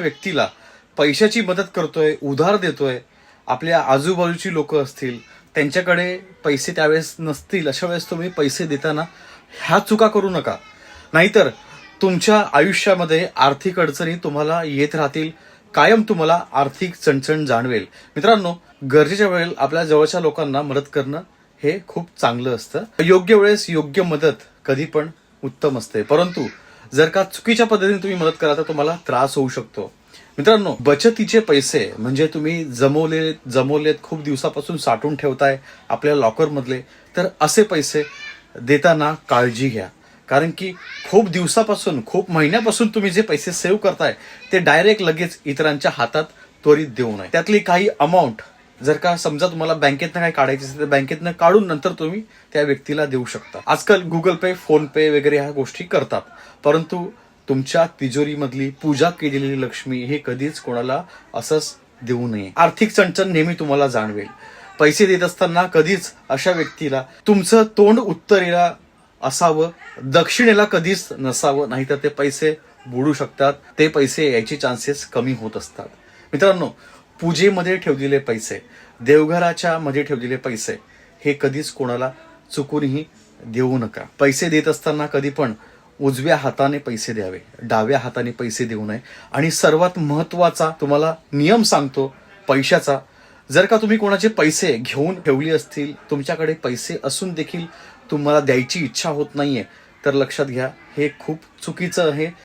व्यक्तीला पैशाची मदत करतोय उधार देतोय आपल्या आजूबाजूची लोक असतील त्यांच्याकडे पैसे त्यावेळेस नसतील अशा वेळेस तुम्ही पैसे देताना ह्या चुका करू नका. नाहीतर तुमच्या आयुष्यामध्ये आर्थिक अडचणी तुम्हाला येत राहतील कायम तुम्हाला आर्थिक चणचण जाणवेल. मित्रांनो गरजेच्या वेळेला आपल्या जवळच्या लोकांना मदत करणं हे खूप चांगलं असतं. योग्य वेळेस योग्य मदत कधी पण उत्तम असते. परंतु जर का चुकीच्या पद्धतीने तुम्ही मदत करा तर तुम्हाला त्रास होऊ शकतो. मित्रांनो बचतीचे पैसे म्हणजे तुम्ही जमवले जमवलेत खूप दिवसापासून साठवून ठेवताय आपल्या लॉकरमधले तर असे पैसे देताना काळजी घ्या. कारण की खूप दिवसापासून खूप महिन्यापासून तुम्ही जे पैसे सेव्ह करताय ते डायरेक्ट लगेच इतरांच्या हातात त्वरित देऊ नये. त्यातली काही अमाऊंट जर का समजा तुम्हाला बँकेतनं काय काढायची असेल तर बँकेतनं काढून नंतर तुम्ही त्या व्यक्तीला देऊ शकता. आजकाल गुगल पे फोन पे वगैरे ह्या गोष्टी करतात. परंतु तुमच्या तिजोरीमधली पूजा केलेली लक्ष्मी हे कधीच कोणाला असंच देऊ नये. आर्थिक चणचण नेहमी तुम्हाला जाणवेल. पैसे देत असताना कधीच अशा व्यक्तीला तुमचं तोंड उत्तरेला असावं दक्षिणेला कधीच नसावं नाही तर ते पैसे बुडू शकतात. ते पैसे यायचे चान्सेस कमी होत असतात. मित्रांनो पूजेमध्ये ठेवलेले पैसे देवघराच्या मध्ये ठेवलेले पैसे हे कधीच कोणाला चुकूनही देऊ नका. पैसे देत असताना कधी पण उजव्या हाताने पैसे द्यावे डाव्या हाताने पैसे देऊ नये. आणि सर्वात महत्त्वाचा तुम्हाला नियम सांगतो पैशाचा. जर का तुम्ही कोणाचे पैसे घेऊन ठेवले असतील तुमच्याकडे पैसे असून देखील तुम्हाला द्यायची इच्छा होत नाहीये तर लक्षात घ्या हे खूप चुकीचं आहे.